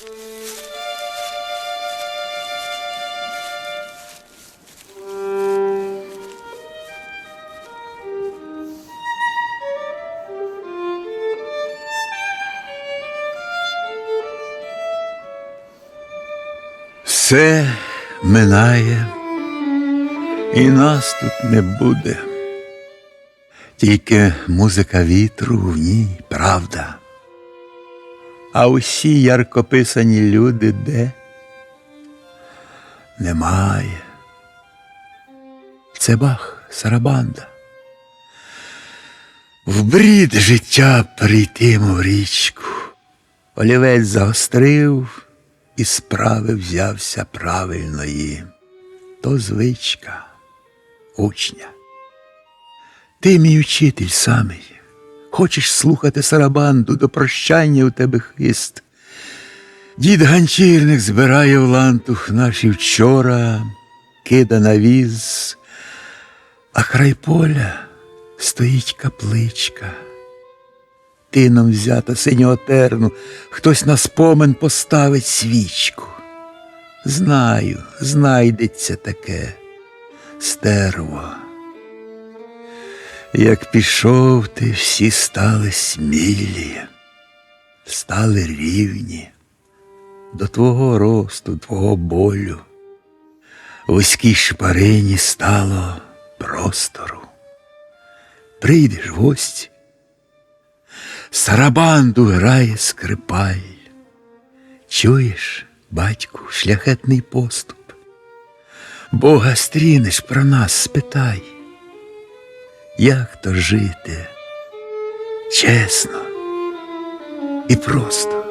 Все минає, і нас тут не буде. Тільки музика вітру в ній правда. А усі яркописані люди де? Немає. Це бах, сарабанда. В брід життя прийти в річку. Олівець загострив і справи взявся правильної. То звичка учня. Ти мій учитель самий. Хочеш слухати сарабанду до прощання у тебе хист. Дід ганчірник збирає в лантух наші вчора, кида на віз, а край поля стоїть капличка. Тином взята синього терну, хтось на спомин поставить свічку. Знаю, знайдеться таке стерво. Як пішов ти, всі стали смілі, стали рівні до твого росту, твого болю. Вузькій шпарині стало простору. Прийдеш в гості, сарабанду грає скрипаль. Чуєш, батьку, шляхетний поступ? Бога стрінеш про нас, спитай. Як то жити? Чесно і просто.